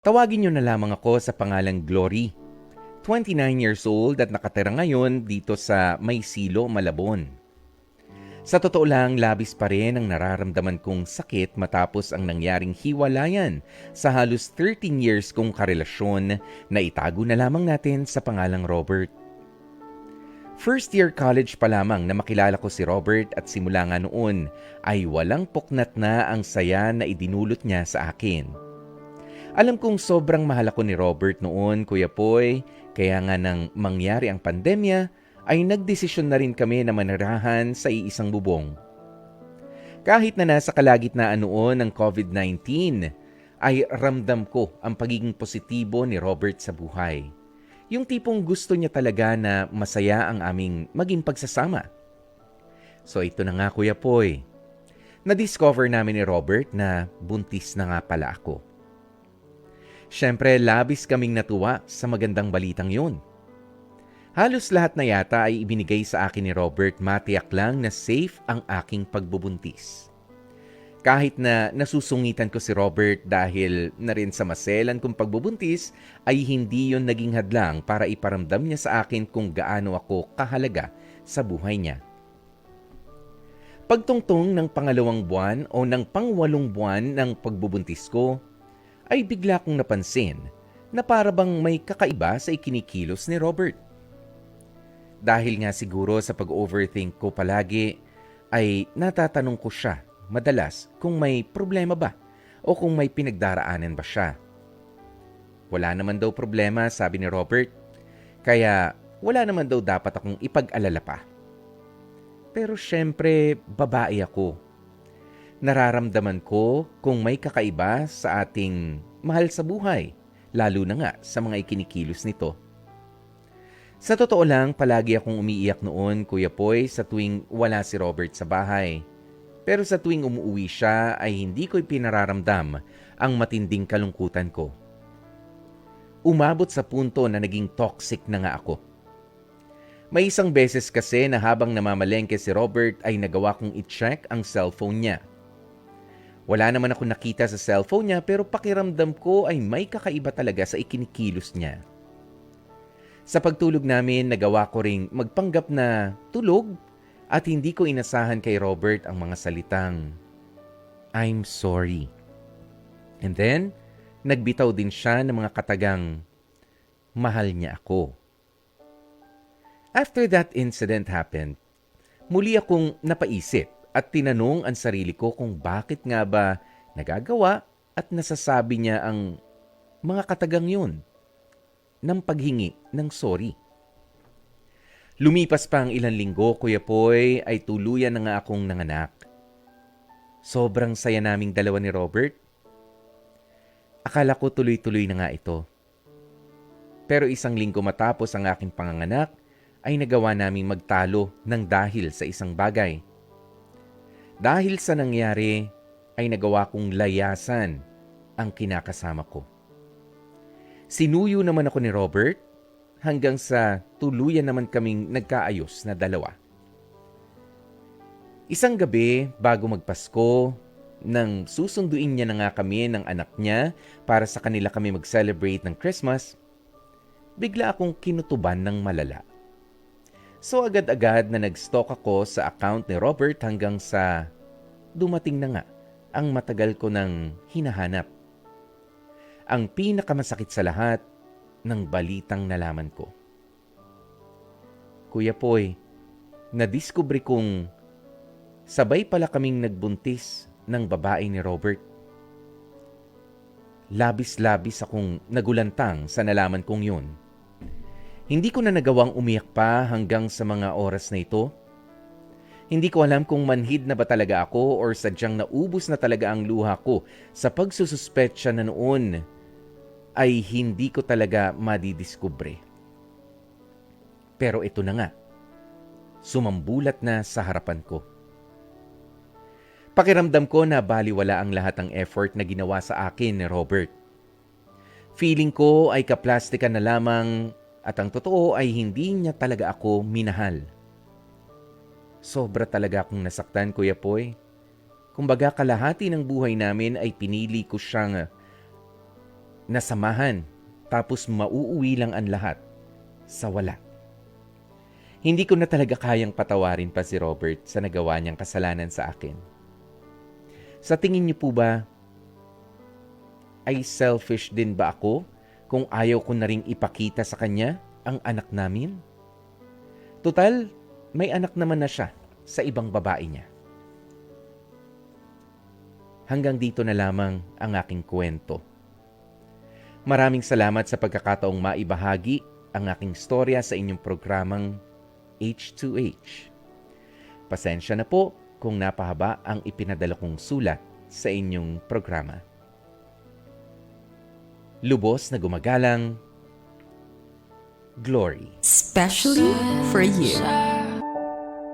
Tawagin niyo na lamang ako sa pangalang Glory. 29 years old at nakatira ngayon dito sa Maysilo, Malabon. Sa totoo lang, labis pa rin ang nararamdaman kong sakit matapos ang nangyaring hiwalayan sa halos 13 years kong karelasyon na itago na lamang natin sa pangalang Robert. First year college pa lamang na makilala ko si Robert at simula nga noon ay walang puknat na ang saya na idinulot niya sa akin. Alam kong sobrang mahal ako ni Robert noon, Kuya Poy, kaya nga nang mangyari ang pandemya, ay nagdesisyon na rin kami na manirahan sa iisang bubong. Kahit na nasa kalagitnaan noon ng COVID-19, ay ramdam ko ang pagiging positibo ni Robert sa buhay. Yung tipong gusto niya talaga na masaya ang aming maging pagsasama. So ito na nga Kuya Poy. Na-discover namin ni Robert na buntis na nga pala ako. Siyempre, labis kaming natuwa sa magandang balitang yun. Halos lahat na yata ay ibinigay sa akin ni Robert matiyak lang na safe ang aking pagbubuntis. Kahit na nasusungitan ko si Robert dahil na rin sa maselan kong pagbubuntis, ay hindi yon naging hadlang para iparamdam niya sa akin kung gaano ako kahalaga sa buhay niya. Pagtungtong ng pangalawang buwan o ng pangwalong buwan ng pagbubuntis ko, ay bigla kong napansin na para bang may kakaiba sa ikinikilos ni Robert. Dahil nga siguro sa pag-overthink ko palagi, ay natatanong ko siya madalas kung may problema ba o kung may pinagdaraanan ba siya. Wala naman daw problema, sabi ni Robert, kaya wala naman daw dapat akong ipag-alala pa. Pero syempre, babae ako nararamdaman ko kung may kakaiba sa ating mahal sa buhay, lalo na nga sa mga ikinikilos nito. Sa totoo lang, palagi akong umiiyak noon, Kuya Poy, sa tuwing wala si Robert sa bahay. Pero sa tuwing umuwi siya ay hindi ko pinararamdam ang matinding kalungkutan ko. Umabot sa punto na naging toxic na nga ako. May isang beses kasi na habang namamalengke si Robert ay nagawa kong i-check ang cellphone niya. Wala naman ako nakita sa cellphone niya pero pakiramdam ko ay may kakaiba talaga sa ikinikilos niya. Sa pagtulog namin, nagawa ko ring magpanggap na tulog at hindi ko inasahan kay Robert ang mga salitang, I'm sorry. And then, nagbitaw din siya ng mga katagang, mahal niya ako. After that incident happened, muli akong napaisip at tinanong ang sarili ko kung bakit nga ba nagagawa at nasasabi niya ang mga katagang yun ng paghingi ng sorry. Lumipas pa ang ilang linggo, Kuya Poy, ay tuluyan na nga akong nanganak. Sobrang saya naming dalawa ni Robert. Akala ko tuloy-tuloy na nga ito. Pero isang linggo matapos ang aking panganganak, ay nagawa naming magtalo ng dahil sa isang bagay. Dahil sa nangyari, ay nagawa kong layasan ang kinakasama ko. Sinuyo naman ako ni Robert hanggang sa tuluyan naman kaming nagkaayos na dalawa. Isang gabi bago magpasko, nang susunduin niya na nga kami ng anak niya para sa kanila kami mag-celebrate ng Christmas, bigla akong kinutuban ng malala. So agad-agad na nag-stalk ako sa account ni Robert hanggang sa dumating na nga ang matagal ko nang hinahanap. Ang pinakamasakit sa lahat ng balitang nalaman ko. Kuya Poy, nadiskubre kong sabay pala kaming nagbuntis ng babae ni Robert. Labis-labis akong nagulantang sa nalaman kong yun. Hindi ko na nagawang umiyak pa hanggang sa mga oras na ito. Hindi ko alam kung manhid na ba talaga ako or sadyang naubos na talaga ang luha ko sa pagsususpetsya na noon ay hindi ko talaga madidiskubre. Pero ito na nga, sumambulat na sa harapan ko. Pakiramdam ko na baliwala ang lahat ng effort na ginawa sa akin ni Robert. Feeling ko ay kaplastikan na lamang at ang totoo ay hindi niya talaga ako minahal. Sobra talaga akong nasaktan, Kuya Poy. Kumbaga kalahati ng buhay namin ay pinili ko siyang nasamahan, tapos mauuwi lang ang lahat sa wala. Hindi ko na talaga kayang patawarin pa si Robert sa nagawa niyang kasalanan sa akin. Sa tingin niyo po ba, ay selfish din ba ako kung ayaw ko na ring ipakita sa kanya ang anak namin? Total, may anak naman na siya sa ibang babae niya. Hanggang dito na lamang ang aking kwento. Maraming salamat sa pagkakataong maibahagi ang aking storya sa inyong programang H2H. Pasensya na po kung napahaba ang ipinadala kong sulat sa inyong programa. Lubos na gumagalang, Glory. Especially for you.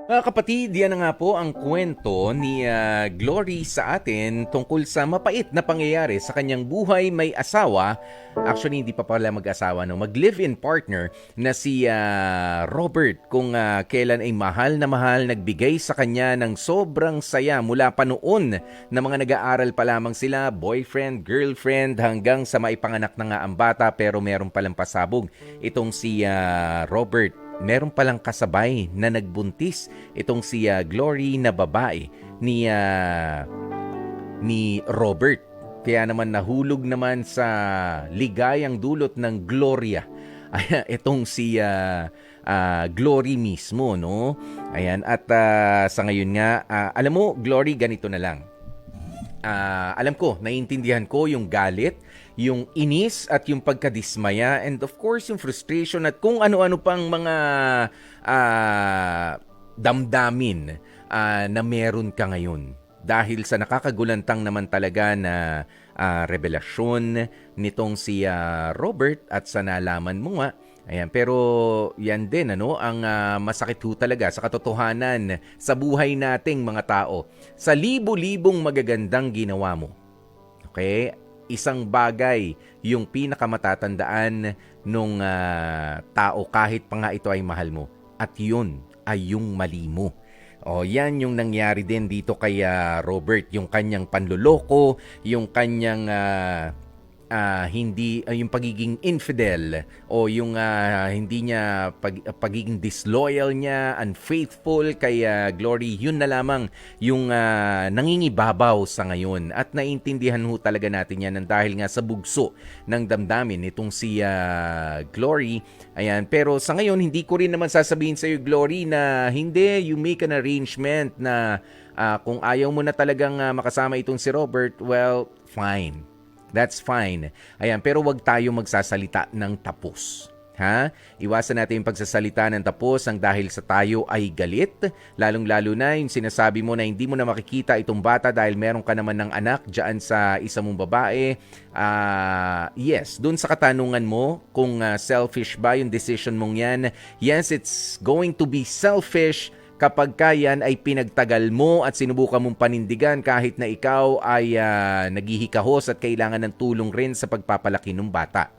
Mga kapatid, yan na nga po ang kwento ni ah, Glory sa atin tungkol sa mapait na pangyayari sa kanyang buhay may asawa. Actually, hindi pa pala mag-asawa, no? mag-live-in partner na si ah, Robert kung ah, kailan ay mahal na mahal nagbigay sa kanya ng sobrang saya mula pa noon na mga nag-aaral pa lamang sila, boyfriend, girlfriend, hanggang sa maipanganak na nga ang bata pero meron palang pasabog itong si ah, Robert meron palang kasabay na nagbuntis itong si ah, Glory na babae ni ah, ni Robert. Kaya naman nahulog naman sa ligayang dulot ng Gloria. Ay, itong si ah, ah, Glory mismo, no? Ayan, at ah, sa ngayon nga, ah, alam mo, Glory, ganito na lang. Ah, alam ko, naiintindihan ko yung galit, yung inis at yung pagkadismaya and of course yung frustration at kung ano-ano pang mga ah, damdamin ah, na meron ka ngayon. Dahil sa nakakagulantang naman talaga na ah, revelasyon nitong si ah, Robert at sa nalaman mo nga, Ayan, pero yan din ano, ang ah, masakit ho talaga sa katotohanan sa buhay nating mga tao. Sa libo-libong magagandang ginawa mo. Okay? Isang bagay yung pinakamatatandaan nung ah, tao kahit pa nga ito ay mahal mo. At yun ay yung mali mo. O yan yung nangyari din dito kay ah, Robert, yung kanyang panluloko, yung kanyang ah, ah, hindi ah, yung pagiging infidel o yung ah, hindi niya pag, pagiging disloyal niya, unfaithful kay ah, Glory, yun na lamang yung ah, nangingibabaw sa ngayon at naintindihan ho talaga natin yan dahil nga sa bugso ng damdamin itong si ah, Glory. Ayan, pero sa ngayon hindi ko rin naman sasabihin sa iyo Glory na hindi you make an arrangement na ah, kung ayaw mo na talagang ah, makasama itong si Robert, well, fine. That's fine. Ayan, pero wag tayo magsasalita ng tapos. Ha? Iwasan natin yung pagsasalita ng tapos ang dahil sa tayo ay galit. Lalong-lalo na yung sinasabi mo na hindi mo na makikita itong bata dahil meron ka naman ng anak dyan sa isa mong babae. Ah, yes, dun sa katanungan mo kung ah, selfish ba yung decision mong yan. Yes, it's going to be selfish kapag kayan ay pinagtagal mo at sinubukan mong panindigan kahit na ikaw ay ah, naghihikahos at kailangan ng tulong rin sa pagpapalaki ng bata.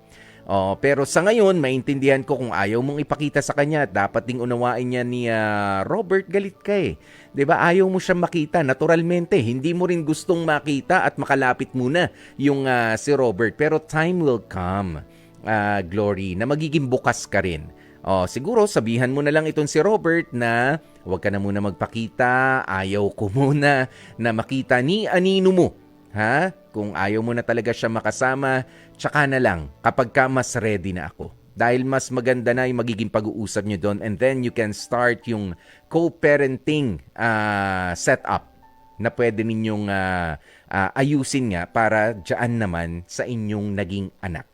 Oh, pero sa ngayon, maintindihan ko kung ayaw mong ipakita sa kanya, dapat ding unawain niya ni ah, Robert galit ka eh. 'Di ba? Ayaw mo siyang makita naturalmente. Hindi mo rin gustong makita at makalapit muna yung ah, si Robert. Pero time will come, ah, Glory, na magiging bukas ka rin. Oh, siguro sabihan mo na lang itong si Robert na huwag ka na muna magpakita, ayaw ko muna na makita ni anino mo. Ha? Kung ayaw mo na talaga siya makasama, tsaka na lang kapag ka mas ready na ako. Dahil mas maganda na yung magiging pag-uusap nyo doon and then you can start yung co-parenting ah, setup na pwede ninyong ah, ah, ayusin nga para dyan naman sa inyong naging anak.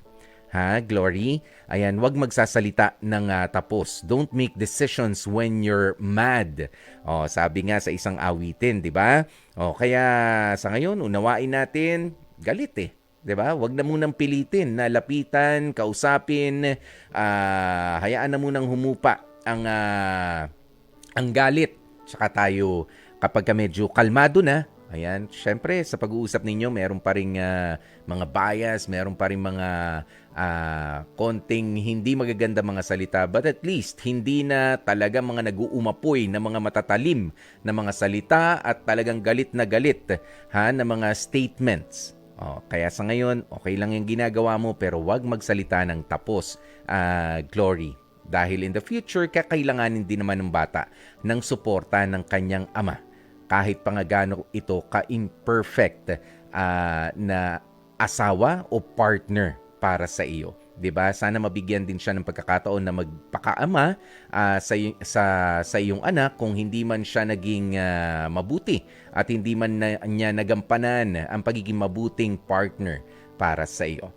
Ha, Glory? Ayan, wag magsasalita ng ah, tapos. Don't make decisions when you're mad. Oh, sabi nga sa isang awitin, 'di ba? Oh, kaya sa ngayon unawain natin, galit eh. 'Di ba? Wag na munang pilitin na lapitan, kausapin, ah, hayaan na munang humupa ang ah, ang galit. Tsaka tayo kapag ka medyo kalmado na, ayan, syempre sa pag-uusap ninyo meron pa ring ah, mga bias, meron pa ring mga ah, konting hindi magaganda mga salita but at least hindi na talaga mga nag-uumapoy na mga matatalim na mga salita at talagang galit na galit ha na mga statements. Oh, kaya sa ngayon, okay lang yung ginagawa mo pero wag magsalita ng tapos, ah, Glory. Dahil in the future, kakailanganin din naman ng bata ng suporta ng kanyang ama. Kahit pa nga gaano ito ka-imperfect ah, na asawa o partner para sa iyo. 'Di ba? Sana mabigyan din siya ng pagkakataon na magpakaama ah, sa, sa sa iyong anak kung hindi man siya naging ah, mabuti at hindi man na, niya nagampanan ang pagiging mabuting partner para sa iyo.